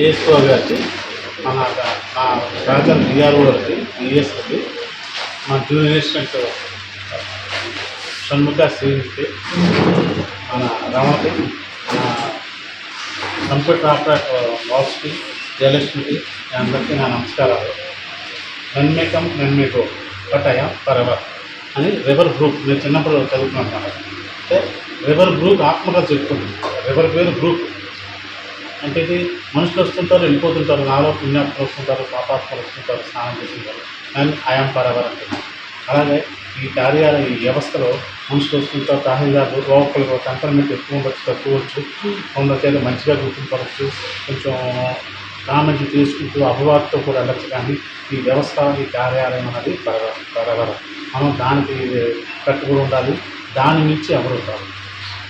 ASO గారికి మన మా రాజన్ డిఆర్ఓ గారికి ఈఎస్కి మా జూనియర్ అసిస్టెంట్ షణ్ముఖ శ్రీకి మన రమకి మన కంప్యూటర్ ఆపరేటర్ బాస్కి జయలక్ష్మికి అందరికీ నా నమస్కారాలు. నన్మేకం నన్మేకో పటయ పరవ అని రివర్ గ్రూప్ నేను చిన్నప్పుడు చదువుకున్నాను. అంటే రివర్ గ్రూప్ ఆత్మగా చెప్తుంది రివర్ పేరు గ్రూప్. అంటే ఇది మనుషులు వస్తుంటారు వెళ్ళిపోతుంటారు నాలో పుణ్యాత్మలు వస్తుంటారు పాపాత్మలు వస్తుంటారు స్నానం చేస్తుంటారు. అండ్ ఆయాం పరవర్ అంటున్నారు అలాగే ఈ కార్యాల ఈ వ్యవస్థలో మనుషులు వస్తుంటారు తహసీల్దార్లు లోపలికి టెంపర్మెంట్ ఎక్కువ ఉండొచ్చు తక్కువ వచ్చు కొందరికైతే మంచిగా గుర్తింపవచ్చు కొంచెం కామెంట్ తీసుకుంటూ అపవాదతో కూడా వెళ్ళచ్చు కానీ ఈ వ్యవస్థ ఈ కార్యాలయం అనేది పరవ పరవర మనం దానికి కట్టుబడి ఉండాలి దాని మించి ఎవరు కాదు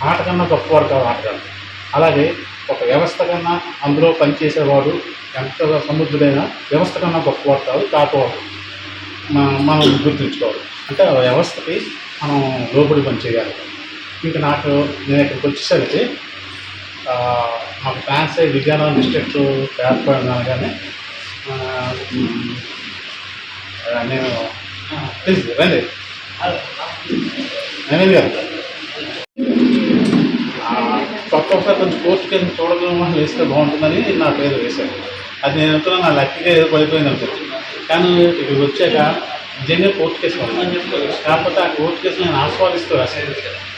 ఆట కన్నా గొప్పవాడు కాదు ఆటగాళ్ళు. అలాగే ఒక వ్యవస్థ కన్నా అందులో పనిచేసేవాడు ఎంత సముద్రుడైనా వ్యవస్థ కన్నా గొప్పవాడు కాదు కాకపోవడం మనం గుర్తుంచుకోవాలి. అంటే ఆ వ్యవస్థకి మనం లోబడి పనిచేయాలి. ఇంకా నాకు నేను ఇక్కడికి వచ్చేసరికి మాకు ట్రాన్స్ఫర్ విజయనగరం డిస్ట్రిక్ట్ ఏర్పడిన అనగానే నేను ప్లీజ్ రండి. ఆ, ఒక్కొక్కసారి ఒకసారి కొంచెం కోర్టు కింద చూడగలం వేస్తే బాగుంటుందని నా పేరు వేశాను అది నేను అనుకున్నా నా లక్కీగా ఏదో పడిపోయింది అనుకుంటున్నాను కానీ ఇక్కడికి వచ్చాక నిజంగా కోర్టు కేసు కాకపోతే ఆ కోర్టు కేసు నేను ఆస్వాదిస్తూ రాశాను.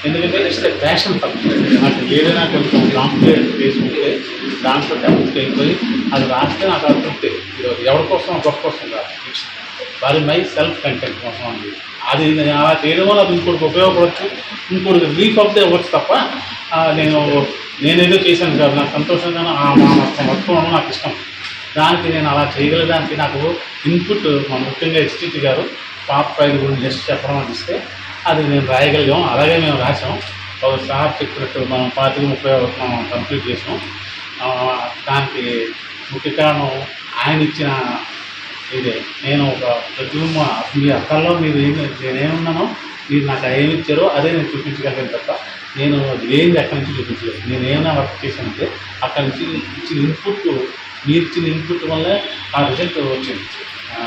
ఎందుకంటే ఇట్స్ ప్యాషన్ ఫర్ నాకు ఏదైనా కొంచెం కాంప్లికేట్ కేసు ఉంటే దాంట్లో డెవలప్ అయిపోయి అది రాస్తే నాకు అది ఈరోజు ఎవరి కోసం గొప్ప కోసం కాదు. వారి మై సెల్ఫ్ కంటెంట్ కోసం ఉంది అది నేను అలా చేయడం వల్ల అది ఇంకోటికి ఉపయోగపడవచ్చు ఇంకోటికి రిలీఫ్ అవుతే అవ్వచ్చు తప్ప నేను నేనేదో చేశాను కాదు నాకు సంతోషంగా మొత్తం నాకు ఇష్టం. దానికి నేను అలా చేయగలడానికి నాకు ఇన్పుట్ ముఖ్యంగా హెచ్టిటి గారు పాప్ ఫైల్ గురించి జస్ట్ చెప్పడం అని ఇస్తే అది నేను రాయగలిగాం అలాగే మేము రాసాం ఒక సార్ చెప్పినట్టు మనం పాతిక ముప్పై మనం కంప్లీట్ చేసాం దానికి ముఖ్య కారణం ఆయన ఇచ్చిన ఇదే. నేను ఒక ప్రతిబింబ మీ అక్కల్లో మీరు ఏమి నేనేమున్నానో మీరు నాకు ఏమి ఇచ్చారో అదే నేను చూపించగలిగాను తప్ప నేను లేనిది అక్కడి నుంచి చూపించలేదు. నేను ఏమైనా వర్క్ చేశానంటే అక్కడి నుంచి ఇచ్చిన ఇన్పుట్ మీరు ఇచ్చిన ఇన్పుట్ వల్లే ఆ రిజల్ట్ వచ్చింది.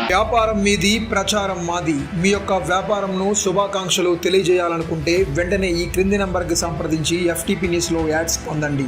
వ్యాపారం మీది ప్రచారం మాది. మీ యొక్క వ్యాపారంను శుభాకాంక్షలు తెలియజేయాలనుకుంటే వెంటనే ఈ క్రింది నంబర్కి సంప్రదించి ఎఫ్టీపీ న్యూస్లో యాడ్స్ పొందండి.